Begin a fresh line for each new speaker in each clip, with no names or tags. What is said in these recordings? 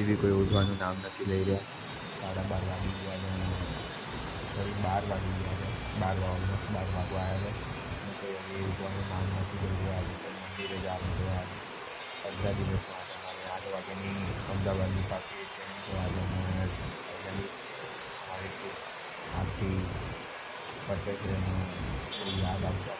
હજી બી કોઈ ઉઠવાનું નામ નથી લઈ રહ્યા સાડા બાર વાગી ગયા છે અને સોરી બાર વાગી ગયા છે બાર વાગવા બાર વાગવા આવ્યા છે અને કોઈ હજી ઉઠવાનું નામ નથી લઈ રહ્યા આજે તો મંદિરે જ આવી છે આજે પંદર દિવસ માટે મારે આઠ વાગ્યાની અમદાવાદની પાછી ટ્રેન છે આજે અમે ફાઇનલી મારી ટ્રીપ આખી પતે છે અને થોડી યાદ આવશે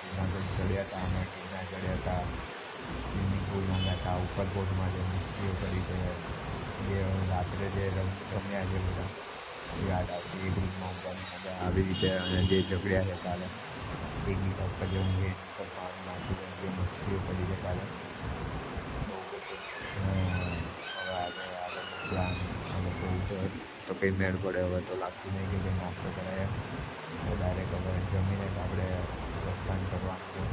જૂનાગઢ ચડ્યા હતા અમે ગિરનાર ચડ્યા હતા સ્વિમિંગ પુલમાં ગયા હતા ઉપરકોટમાં જે મસ્તીઓ કરી છે જે રાત્રે જે રમ રમ્યા છે બધા એ યાદ આવશે એ ગ્રુપમાં ઊંઘવાની મજા આવી રીતે અને જે ઝઘડ્યા છે કાલે એકબીજા ઉપર જે ઊંઘે એની ઉપર પાણી નાખી જે મસ્તીઓ કરી છે કાલે બહુ બધું અને હવે આજે આગળનો પ્લાન અમે કહું તો તો કંઈ મેળ પડે હવે તો લાગતું નહીં કે કંઈ નાસ્તો કરાય તો ડાયરેક્ટ હવે જમીને જ આપણે પ્રસ્થાન કરવાનું છે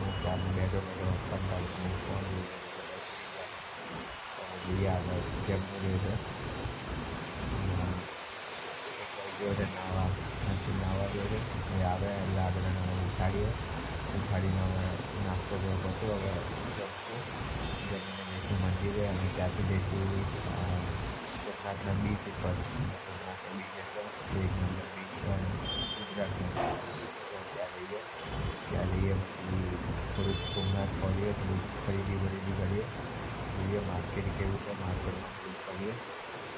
હું મેળો છું ફોન જોઈએ આગળ કેમનું રહે છે ગયો છે નાવા નથી નાવા ગયો છે એ આવે એટલે આગળ એને ઉઠાડીએ ઉઠાડીને અમે નાસ્તો જેવો કરતો હવે જમશું જમીને મંદિરે અને ત્યાંથી સોમનાથના બીચ ઉપર સોમનાથના બીચ એટલે એક નંબર બીચ છે અને ગુજરાતનો તો ત્યાં જઈએ ત્યાં જઈએ પછી થોડુંક સોમનાથ ફરીએ થોડુંક ખરીદી બરીદી કરીએ જોઈએ માર્કેટ કેવું છે માર્કેટમાં થોડુંક ફરીએ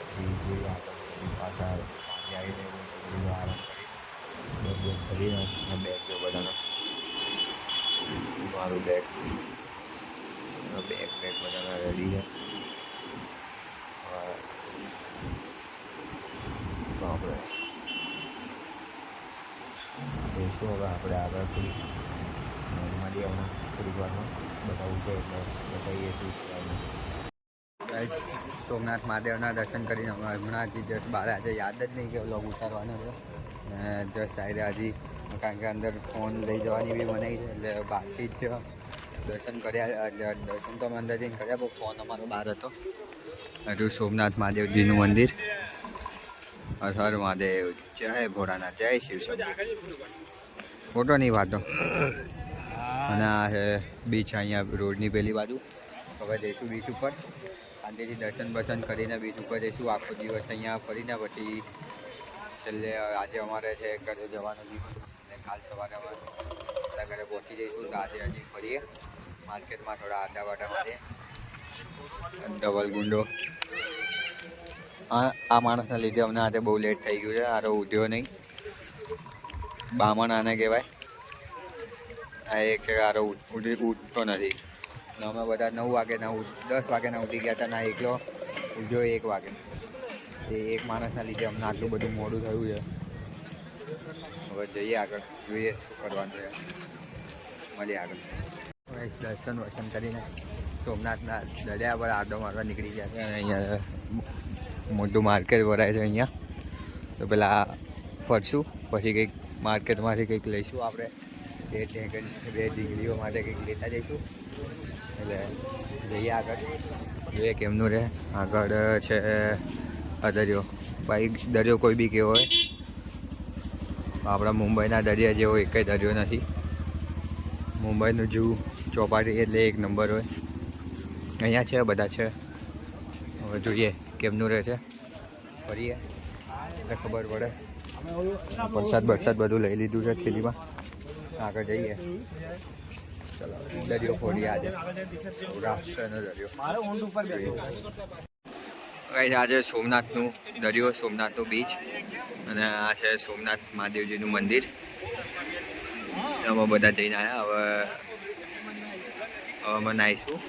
પછી જોઈએ આગળ પછી પાછા સાંજે આવીને હોય તો બધું આરામ કરી બેગ બેગ કરીને આ બેગ જો બધાનો મારું બેગ બેગ બેગ બધાના રેડી છે હવે તો આપણે જઈશું હવે આપણે આગળ થોડી નોર્મલી હમણાં થોડીક વારમાં બતાવું છે. એટલે બતાવીએ છીએ સોમનાથ મહાદેવના દર્શન કરીને અમે હમણાંથી જસ્ટ બહાર આજે યાદ જ નહીં કે વ્લોગ ઉતારવાનો છે ને જસ્ટ આવ્યા હજી કારણ કે અંદર ફોન લઈ જવાની બી મનાઈ છે, એટલે બહારથી જ દર્શન કર્યા દર્શન તો અમે અંદર જઈને કર્યા, પણ ફોન અમારો બહાર હતો. હજુ સોમનાથ મહાદેવજીનું મંદિર. હર મહાદેવ. જય ભોળાનાથ, જય શિવ શંભુ ફોટો નહીં વાતો. અને આ છે બીચ અહીંયા રોડની પહેલી બાજુ. હવે જઈશું બીચ ઉપર. શાંતિથી દર્શન બર્શન કરીને બીચ ઉપર જઈશું. આખો દિવસ અહીંયા ફરીને પછી છેલ્લે આજે અમારે છે ઘરે જવાનો દિવસ. અને કાલ સવારે અમારે ઘરે પહોંચી જઈશું. તો આજે હજી ફરીએ. માર્કેટમાં થોડા આડા વાટા મારીએ ડબલ ગુંડો. આ આ માણસના લીધે અમને આજે બહુ લેટ થઈ ગયું છે. આરો ઉઠ્યો નહીં. બામણ આને કહેવાય. આ એક છે આરો ઉઠી, ઉઠતો નથી. અમે બધા નવ વાગે ના ઉઠ, દસ વાગે ના ઉઠી ગયા હતા, ના એકલો ઉઠ્યો, એક વાગે. એ એક માણસના લીધે અમને આટલું બધું મોડું થયું છે. હવે જઈએ આગળ, જોઈએ શું કરવાનું છે. મળીએ આગળ. દર્શન વર્શન કરીને સોમનાથના દરિયા પર આડો મારવા નીકળી ગયા છે. અને અહીંયા મોટું માર્કેટ ભરાય છે અહીંયા. તો પેલા ફરશું, પછી કંઈક માર્કેટમાંથી કંઈક લઈશું આપણે. બે બે ડિગ્રીઓ માટે કંઈક લેતા જઈશું. એટલે જઈએ આગળ. જોઈએ કેમનું રહે. આગળ છે આ દરિયો બાઈક દરિયો કોઈ બી કેવો હોય. આપણા મુંબઈના દરિયા જેવો એક દરિયો નથી. મુંબઈનું જૂ, ચોપાટી એટલે એક નંબર હોય. અહીંયા છે, બધા છે. હવે જોઈએ કેમનું રહે છે. ફરીએ. ખબર પડે. વરસાદ વરસાદ બધું લઈ લીધું છે થેલીમાં આગળ જઈએ. ચલો દરિયો ફોડીએ આજે રાષ્ટ્રનો દરિયો. ગાઈસ આજે સોમનાથનું દરિયો સોમનાથનું બીચ અને આ છે સોમનાથ મહાદેવજીનું મંદિર. અમે બધા જઈને આવ્યા હવે હવે અમે નાહીશું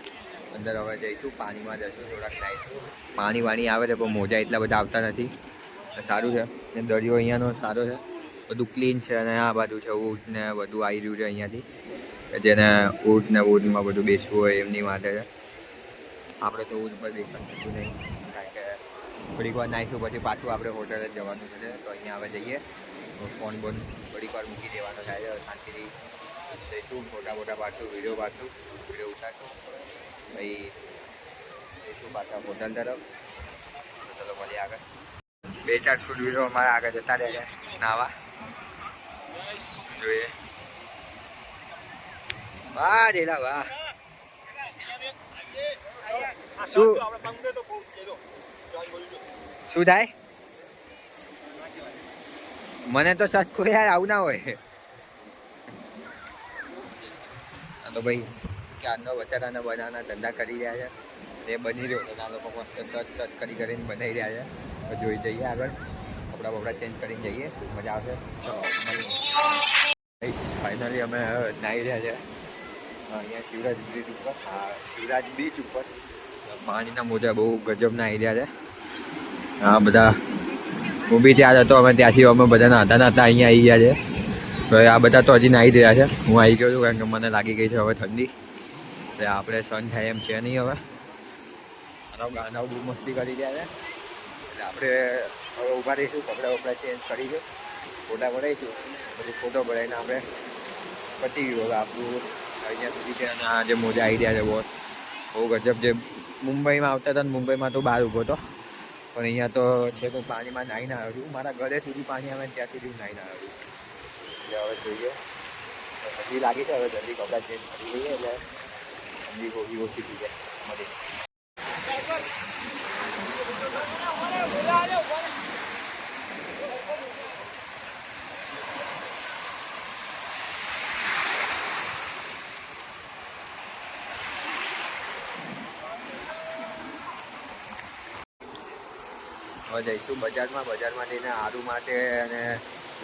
અંદર હવે જઈશું પાણીમાં જઈશું થોડાક નાહીશું પાણી વાણી આવે છે પણ મોજા એટલા બધા આવતા નથી. સારું છે. ને દરિયો અહીંયાનો સારો છે. બધું ક્લીન છે અને આ બાજુ છે ઊંટ ને બધું આવી રહ્યું છે અહીંયાથી. જેને ઊંટ ને ઊંટમાં બધું બેસવું હોય એમની માટે છે. આપણે તો ઊંટ પર દેખાતું થતું નહીં કારણ કે થોડીક વાર નાહીશું પછી પાછું આપણે હોટલે જવાનું છે. તો અહીંયા હવે જઈએ. ફોન બોન થોડીક વાર મૂકી દેવાનો થાય છે. શાંતિથી જઈશું. ફોટા ફોટા પાડશું વીડિયો પાડશું વીડિયો ઉઠાશું. પછી જઈશું પાછા હોટલ તરફ. ચલો મળીએ આગળ. બે ચાર શૂટવીરો અમારા આગળ જતા રહે નાવા. જોઈએ. વાહ, જેલા, વાહ. શું? થાય? મને તો સરખું યાર આવું ના હોય. તો ભાઈ, ક્યારનો બચારાના બનાવના ધંધા કરી રહ્યા છે. તે બની રહ્યો છે, આ લોકો મસ્ત સર્ચ સર્ચ કરી કરીને બનાવી રહ્યા છે. જોઈ જઈએ આગળ. કપડાં બપડા ચેન્જ કરીને જઈએ. મજા આવશે. ચલો ફાઇનલી અમે નાહી રહ્યા છે. અહીંયા શિવરાજ બ્રિજ ઉપર. હા, શિવરાજ બીચ ઉપર. પાણીના મોજા બહુ ગજબના આવી રહ્યા છે. હા, બધા હું બી ત્યાં હતો અમે ત્યાંથી અમે બધા નાતા નાતા અહીંયા આવી ગયા છે. તો આ બધા તો હજી નાહી રહ્યા છે. હું આવી ગયો છું કારણ કે મને લાગી ગઈ છે હવે ઠંડી. એટલે આપણે સન થાય એમ છે નહીં હવે. આનો ગાના બહુ મસ્તી કરી રહ્યા છે. આપણે ઊભા રહીશું, કપડાં વપડા ચેન્જ કરીશું, ફોટા પડાવીશું પછી ફોટો પડાવીને આપણે પતી ગયું. હવે આપણું અહીંયા સુધી છે આ જે મોજા રહ્યા છે બોસ બહુ ગજબ જે મુંબઈમાં આવતા હતા ને મુંબઈમાં તો બહાર ઊભો હતો. પણ અહીંયા તો છે કોઈ પાણીમાં નાહીને આવ્યો છું. મારા ઘરે સુધી પાણી આવે ને ત્યાં સુધી હું નાહીને આવ્યો છું. એટલે હવે જોઈએ. હજી લાગી છે, હવે જલ્દી કપડાં ચેન્જ કરી લઈએ એટલે ઠંડી ઓછી થઈ જાય. મળી હવે જઈશું બજારમાં. બજારમાં જઈને આરુ માટે અને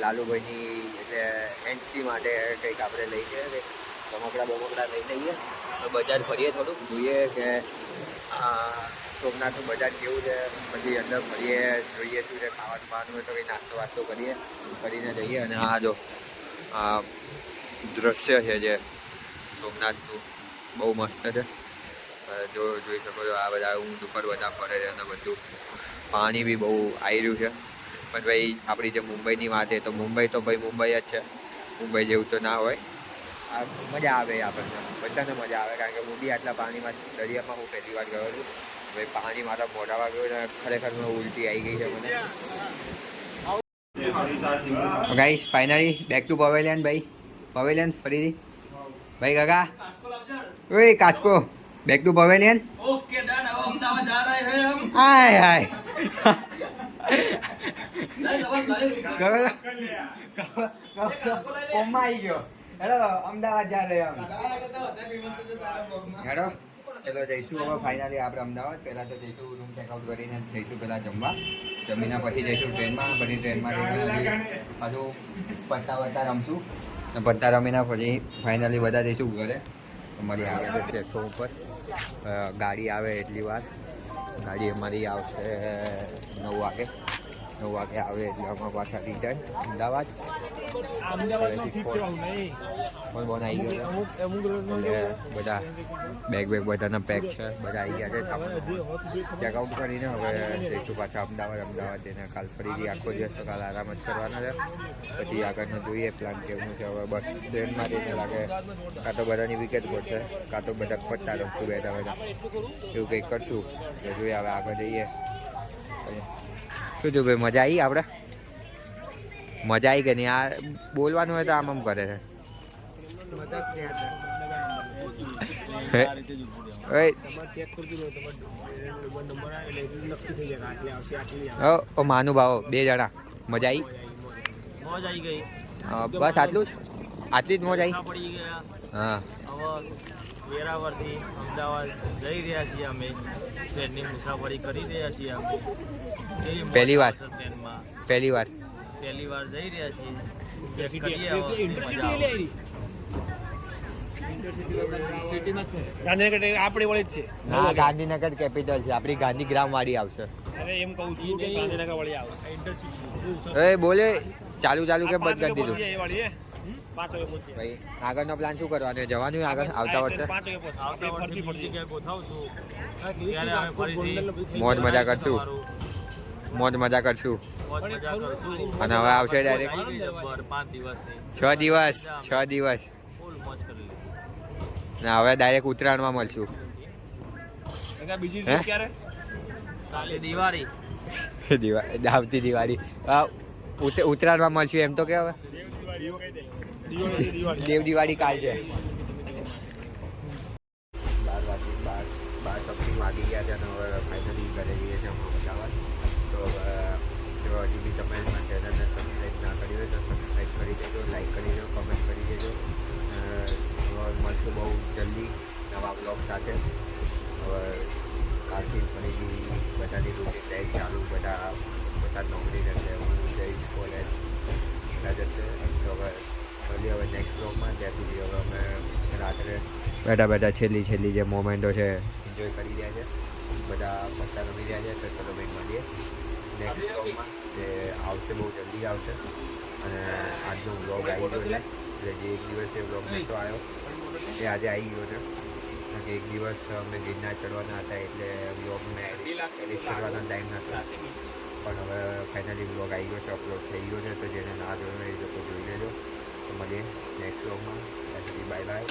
લાલુભાઈની એટલે એનસી માટે કંઈક આપણે લઈ જઈએ રમકડા બમકડા લઈ લઈએ. તો બજાર ફરીએ થોડુંક, જોઈએ કે સોમનાથનું બજાર કેવું છે. પછી અંદર ફરીએ, જોઈએ શું છે, ખાવાનું પાવાનું હોય તો કંઈ નાસ્તો વાસ્તો કરીએ, કરીને જઈએ. અને આ જો, આ દ્રશ્ય છે જે સોમનાથનું, બહુ મસ્ત છે. જો, જોઈ શકો છો આ બધા ઊંટ ઉપર બધા ફરે છે અને બધું. પાણી બી બહુ આવી રહ્યું છે. પણ ભાઈ આપણી જે મુંબઈની વાત છે તો મુંબઈ તો ભાઈ મુંબઈ જ છે. મુંબઈ જેવું તો ના હોય. મજા આવે આપણને બધાને મજા આવે કારણ કે હું બી આટલા પાણીમાં દરિયામાં હું પહેલી વાર ગયો છું. ભાઈ પાણી મારા મોઢામાં ગયું ખરેખર મેં ઉલટી આવી ગઈ છે મને. ભાઈ ફાઇનલી બેક ટુ પવેલિયન ભાઈ. પવેલિયન ફરીથી. ભાઈ કાકા? ઓય કાચકો. Back to pavilion
okay done. હવે અમદાવાદ જા રહે હે
આય આય અમદાવાદ જા હેડો, ચલો જઈશું હવે ફાઇનલી આપણે અમદાવાદ. પહેલાં તો જઈશું રૂમ ચેકઆઉટ કરીને જઈશું પહેલાં જમવા. જમીના પછી જઈશું ટ્રેનમાં, પછી ટ્રેનમાં પાછું પત્તા વત્તા રમશું. પત્તા રમીને પછી ફાઇનલી બધા જઈશું ઘરે. અમારી આવે. છે ઉપર. ગાડી આવે એટલી વાર. ગાડી અમારી આવશે નવ વાગે. નવ વાગે આવે એટલે અમે પાછા રિટર્ન અમદાવાદ. આવી ગયો. એટલે બધા બેગ બેગ બધાના પેક છે. બધા આવી ગયા છે સામાન ચેકઆઉટ કરીને હવે જઈશું પાછા અમદાવાદ. અમદાવાદ જઈને કાલ ફરીથી આખો દિવસ તો કાલ આરામ જ કરવાનો છે. પછી આગળનો જોઈએ પ્લાન કેવું છે. હવે બસ ટ્રેનમાં જઈને લાગે. કાં તો બધાની વિકેટ પડશે કાં તો બધા પત્તા રમશું બેઠા બેઠા એવું કંઈક કરશું. જોઈએ હવે આગળ જઈએ. શું થયું ભાઈ મજા આવી આપણે મજા આવી ગઈ નહીં આ બોલવાનું હોય તો આમ આમ કરે છે. માનું ભાવ બે જણા. મજા આવી બસ આટલું જ? આટલી જ મોજ આવી હા.
વેરાવળથી અમદાવાદ જઈ રહ્યા છીએ અમે. ટ્રેનની મુસાફરી કરી રહ્યા છીએ અમે.
પહેલી વાર. પહેલી વાર.
પહેલી વાર જઈ રહ્યા છીએ.
ગાંધીનગર આપણી વળી જ છે.
હા ગાંધીનગર કેપિટલ છે. આપણી ગાંધીગ્રામ વાળી આવશે.
અરે એમ કહું છું કે ગાંધીનગર વાળી આવશે.
એ બોલે. ચાલુ ચાલુ કે બંધ કરી દીધું?
એ વાળી.
ભાઈ આગળનો પ્લાન શું કરવાનો જવાનું આગળ? આવતા વર્ષે? મોજ મજા કરશું. મોજ મજા કરશું. અને હવે આવશે ડાયરેક્ટ છ દિવસ છ દિવસ.
ફૂલ મોજ કરી લીધી.
ને હવે ડાયરેક્ટ ઉત્તરાયણમાં મળશું.
દિવાળી.
દિવાળી આવતી દિવાળી. ઉત્તરાયણમાં મળશું એમ તો કે હવે?
દિવાળી દિવાળી
દેવ દિવાળી કાલ છે. બાર વાગી બાર બાર સમથિંગ વાગી ગયા છે અને હવે ફાઇનલી ઘરે જઈએ છીએ તો જો હજી બી તમે મારા ચેનલને સબસ્ક્રાઈબ ના કરી હોય તો સબસ્ક્રાઈબ કરી દેજો લાઈક કરી દેજો કમેન્ટ કરી દેજો. મળશું બહુ જલ્દી નવા બ્લોગ સાથે. હવે કાલથી ફરીથી બધાની રૂટીન લાઈફ ચાલુ, બધા બધા નોકરી રહેશે હું જઈશ કોલેજ બધા જશે. તો હવે મળીએ હવે નેક્સ્ટ બ્લોગમાં ત્યાં સુધી હવે અમે રાત્રે બેઠા બેઠા છેલ્લી છેલ્લી જે મોમેન્ટો છે એન્જોય કરી રહ્યા છે. બધા પત્તા રમી રહ્યા છે તો ચલો ભાઈ મળીએ. નેક્સ્ટ બ્લોગમાં જે આવશે બહુ જલ્દી આવશે. અને આજનો બ્લોગ આવી ગયો છે. એટલે જે એક દિવસ એ બ્લોગ નહોતો આવ્યો, એ આજે આવી ગયો છે. એક દિવસ અમે ગિરનાર ચડવાના હતા એટલે બ્લોગને એડિટ કરવાનો ટાઈમ નહોતો પણ હવે ફાઇનલી બ્લોગ આવી ગયો છે અપલોડ થઈ ગયો છે. તો જેને ના જોયો એ લોકો જોઈ લેજો. તો મળીએ નેક્સ્ટ બ્લોગમાં બાય બાય